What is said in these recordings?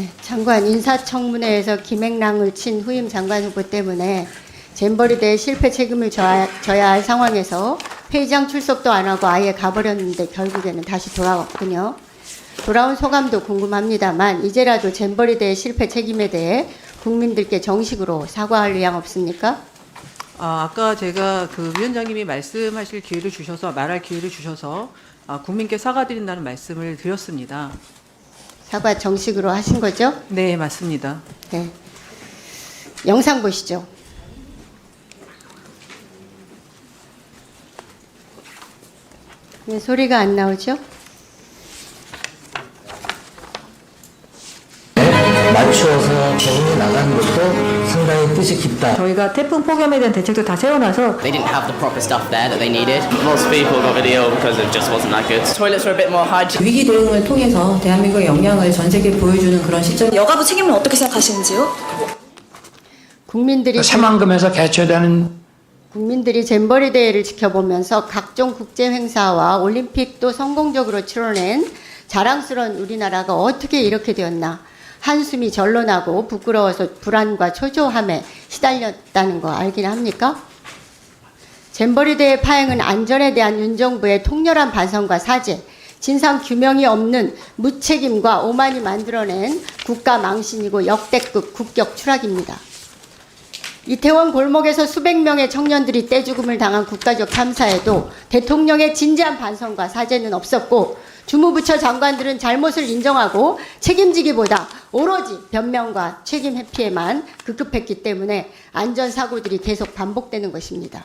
네, 장관 인사청문회에서 김행랑을 친 후임 장관 후보 때문에 잼버리대의 실패 책임을 져야, 져야 할 상황에서 회의장 출석도 안 하고 아예 가버렸는데 결국에는 다시 돌아왔군요. 돌아온 소감도 궁금합니다만 이제라도 잼버리대의 실패 책임에 대해 국민들께 정식으로 사과할 의향 없습니까? 아, 아까 제가 그 위원장님이 말씀하실 기회를 주셔서 말할 기회를 주셔서 아, 국민께 사과드린다는 말씀을 드렸습니다. 사과 정식으로 하신 거죠? 네, 맞습니다. 네. 영상 보시죠. 왜 소리가 안 나오죠? 맞추어서 나가는 것도 상당히 뜻이 깊다. 저희가 태풍 폭염에 대한 대책도 다 세워놔서 They didn't have the proper stuff there that they needed. Of people got really ill because it just wasn't that good. Toilets were a bit more hygienic. 위기 대응을 통해서 대한민국의 역량을 전 세계에 보여주는 그런 시점. 여가부 책임은 어떻게 생각하시는지요? 국민들이 새만금에서 개최되는 국민들이 잼버리 대회를 지켜보면서 각종 국제 행사와 올림픽도 성공적으로 치러낸 자랑스러운 우리나라가 어떻게 이렇게 되었나 한숨이 절로 나고 부끄러워서 불안과 초조함에 시달렸다는 거 알긴 합니까? 잼버리 대회 파행은 안전에 대한 윤 정부의 통렬한 반성과 사죄, 진상 규명이 없는 무책임과 오만이 만들어낸 국가 망신이고 역대급 국격 추락입니다. 이태원 골목에서 수백 명의 청년들이 떼죽음을 당한 국가적 참사에도 대통령의 진지한 반성과 사죄는 없었고 주무부처 장관들은 잘못을 인정하고 책임지기보다 오로지 변명과 책임 회피에만 급급했기 때문에 안전사고들이 계속 반복되는 것입니다.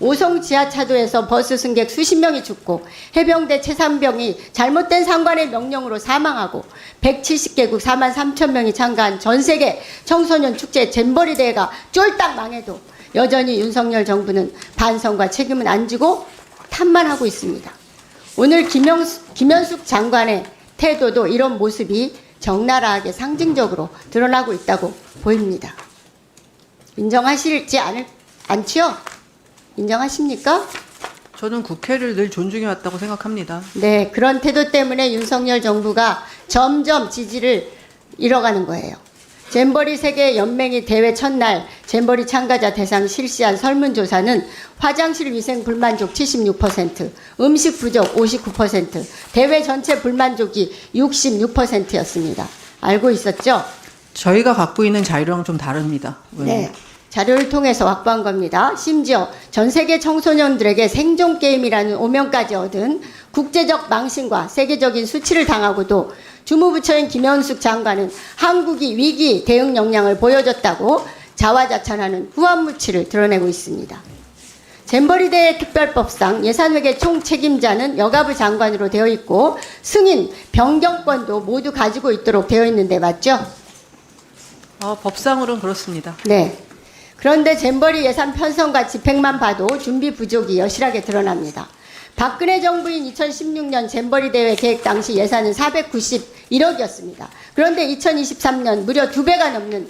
오송 지하차도에서 버스 승객 수십 명이 죽고 해병대 최산병이 잘못된 상관의 명령으로 사망하고 170개국 4만 3천 명이 참가한 전 세계 청소년 축제 잼버리 대회가 쫄딱 망해도 여전히 윤석열 정부는 반성과 책임은 안 지고 탓만 하고 있습니다. 오늘 김영수, 김현숙 장관의 태도도 이런 모습이 적나라하게 상징적으로 드러나고 있다고 보입니다. 인정하실지 않을, 않지요? 인정하십니까? 저는 국회를 늘 존중해 왔다고 생각합니다. 네, 그런 태도 때문에 윤석열 정부가 점점 지지를 잃어가는 거예요. 잼버리 세계 연맹이 대회 첫날 잼버리 참가자 대상 실시한 설문조사는 화장실 위생 불만족 76%, 음식 부족 59%, 대회 전체 불만족이 66%였습니다. 알고 있었죠? 저희가 갖고 있는 자유랑 좀 다릅니다. 네. 자료를 통해서 확보한 겁니다. 심지어 전 세계 청소년들에게 생존 게임이라는 오명까지 얻은 국제적 망신과 세계적인 수치를 당하고도 주무부처인 김현숙 장관은 한국이 위기 대응 역량을 보여줬다고 자화자찬하는 후한무치를 드러내고 있습니다. 잼버리 대회 특별법상 예산회계 총 책임자는 여가부 장관으로 되어 있고 승인 변경권도 모두 가지고 있도록 되어 있는데 맞죠? 어, 법상으로는 그렇습니다. 네. 그런데 잼버리 예산 편성과 집행만 봐도 준비 부족이 여실하게 드러납니다. 박근혜 정부인 2016년 잼버리 대회 계획 당시 예산은 491억이었습니다. 그런데 2023년 무려 두 배가 넘는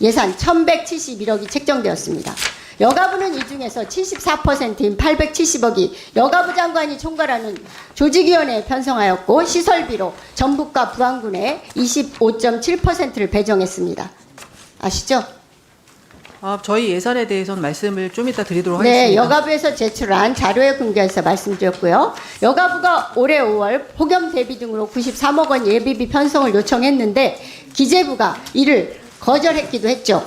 예산 1171억이 책정되었습니다. 여가부는 이 중에서 74%인 870억이 여가부 장관이 총괄하는 조직위원회에 편성하였고 시설비로 전북과 부안군에 25.7%를 배정했습니다. 아시죠? 아, 저희 예산에 대해서는 말씀을 좀 이따 드리도록 네, 하겠습니다. 여가부에서 제출한 자료에 근거해서 말씀드렸고요. 여가부가 올해 5월 폭염 대비 등으로 93억 원 예비비 편성을 요청했는데 기재부가 이를 거절했기도 했죠.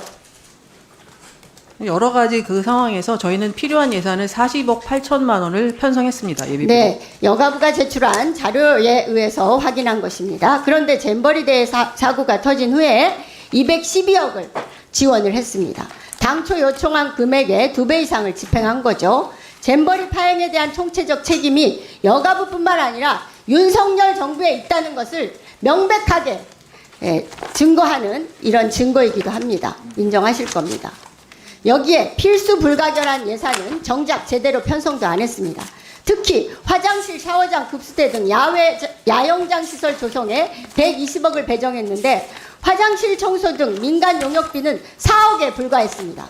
여러 가지 그 상황에서 저희는 필요한 예산을 40억 8천만 원을 편성했습니다. 예비비. 네, 여가부가 제출한 자료에 의해서 확인한 것입니다. 그런데 잼버리 대회 사, 사고가 터진 후에 212억을 지원을 했습니다. 당초 요청한 금액의 두 배 이상을 집행한 거죠. 잼버리 파행에 대한 총체적 책임이 여가부뿐만 아니라 윤석열 정부에 있다는 것을 명백하게 예, 증거하는 이런 증거이기도 합니다. 인정하실 겁니다. 여기에 필수 불가결한 예산은 정작 제대로 편성도 안 했습니다. 특히 화장실, 샤워장, 급수대 등 야외 야영장 시설 조성에 120억을 배정했는데 화장실 청소 등 민간 용역비는 4억에 불과했습니다.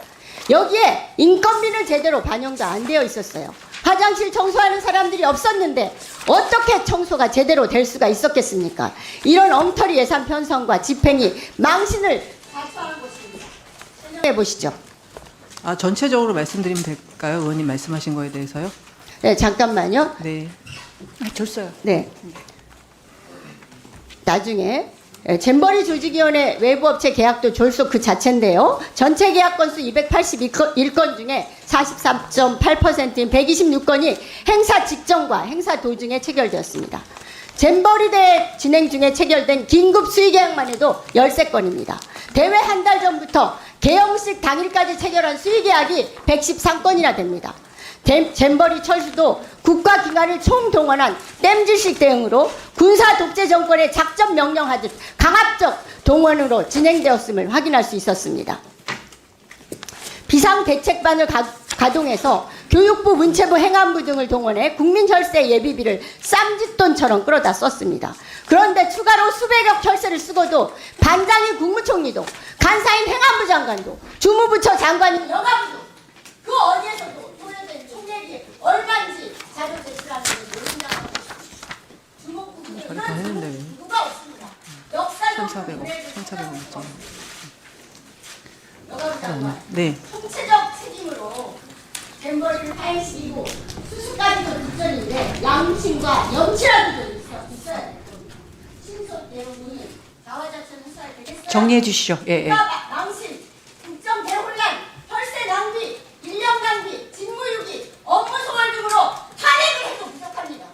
여기에 인건비는 제대로 반영도 안 되어 있었어요. 화장실 청소하는 사람들이 없었는데 어떻게 청소가 제대로 될 수가 있었겠습니까? 이런 엉터리 예산 편성과 집행이 망신을 자초한 것입니다. 설명해 보시죠. 아, 전체적으로 말씀드리면 될까요? 의원님 말씀하신 거에 대해서요? 네, 잠깐만요. 네. 줬어요. 네. 나중에 예, 잼버리 조직위원회 외부업체 계약도 졸속 그 자체인데요. 전체 계약 건수 281건 중에 43.8%인 126건이 행사 직전과 행사 도중에 체결되었습니다. 잼버리 대회 진행 중에 체결된 긴급 수의 계약만 해도 13건입니다. 대회 한 달 전부터 개영식 당일까지 체결한 수의 계약이 113건이나 됩니다. 잼- 잼버리 철수도 국가기관을 총동원한 땜질식 대응으로 군사 독재 정권의 작전 명령하듯 강압적 동원으로 진행되었음을 확인할 수 있었습니다. 비상대책반을 가, 가동해서 교육부, 문체부, 행안부 등을 동원해 국민혈세 예비비를 쌈짓돈처럼 끌어다 썼습니다. 그런데 추가로 수백억 혈세를 쓰고도 반장인 국무총리도 간사인 행안부 장관도 주무부처 장관인 여가부도 그 어디에서도 소요된 총액이 얼마인지 자료 제출하는 게 모른다고 주목국민의 저리 다 했는데 왜? 누가 없습니다. 역사적 1,400억, 1,400억 있잖아. 여가부 장관 네. 총체적 책임으로 잼버리를 파헤치고 수수까지도 직전인데 양심과 염치라도 좀 있어, 있어야 될 겁니다. 신속 대응이 자화자찬 했어야 되겠어요? 정리해 주시죠. 예, 예. 국가 망신, 국정 대혼란, 혈세 낭비, 인력 낭비, 직무유기, 업무 소홀 등으로 탄핵을 해도 부족합니다.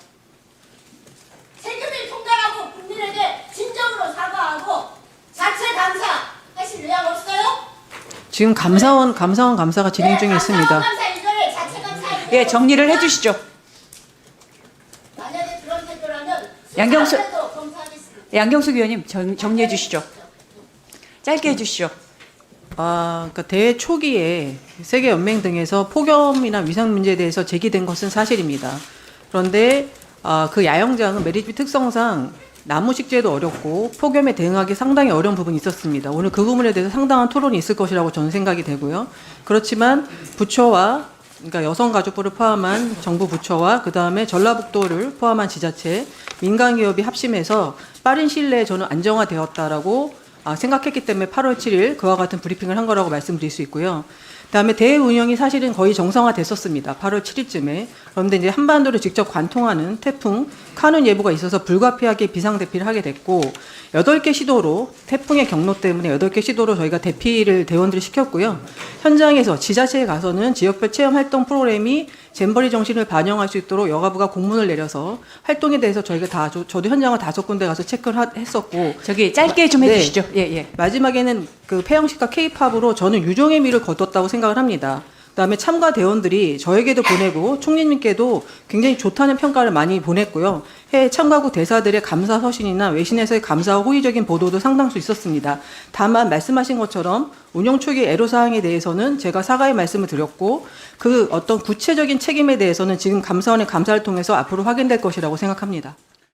책임을 통달하고 국민에게 진정으로 사과하고 자체 감사하실 의향 없어요? 지금 감사원 감사원 감사가 진행 중에 네, 있습니다. 감사 자체 감사 예, 정리를 해 주시죠. 만약에 그런 태도라면 양경수-. 양경숙 의원님 정, 정리해 주시죠. 짧게 해 주시죠. 아, 그러니까 대회 초기에 세계 연맹 등에서 폭염이나 위생 문제에 대해서 제기된 것은 사실입니다. 그런데 아, 그 야영장은 메리츠 특성상 나무 식재도 어렵고 폭염에 대응하기 상당히 어려운 부분이 있었습니다. 오늘 그 부분에 대해서 상당한 토론이 있을 것이라고 저는 생각이 되고요. 그렇지만 부처와 그러니까 여성가족부를 포함한 정부 부처와 그 다음에 전라북도를 포함한 지자체, 민간 기업이 합심해서 빠른 시일 내에 저는 안정화되었다라고 아, 생각했기 때문에 8월 7일 그와 같은 브리핑을 한 거라고 말씀드릴 수 있고요. 그다음에 대회 운영이 사실은 거의 정상화됐었습니다. 8월 7일쯤에. 그런데 이제 한반도를 직접 관통하는 태풍 카눈 예보가 있어서 불가피하게 비상 대피를 하게 됐고 8개 시도로 태풍의 경로 때문에 8개 시도로 저희가 대피를 대원들을 시켰고요. 현장에서 지자체에 가서는 지역별 체험 활동 프로그램이 잼버리 정신을 반영할 수 있도록 여가부가 공문을 내려서 활동에 대해서 저희가 다 저, 저도 현장을 다섯 군데 가서 체크를 하- 했었고 저기 짧게 좀해 네. 주시죠. 예, 예. 마지막에는 그 폐영식과 케이팝으로 저는 유종의 미를 거뒀다고 생각을 합니다. 그다음에 참가 대원들이 저에게도 보내고 총리님께도 굉장히 좋다는 평가를 많이 보냈고요. 해외 참가국 대사들의 감사 서신이나 외신에서의 감사와 호의적인 보도도 상당수 있었습니다. 다만 말씀하신 것처럼 운영 초기 애로 사항에 대해서는 제가 사과의 말씀을 드렸고 그 어떤 구체적인 책임에 대해서는 지금 감사원의 감사를 통해서 앞으로 확인될 것이라고 생각합니다.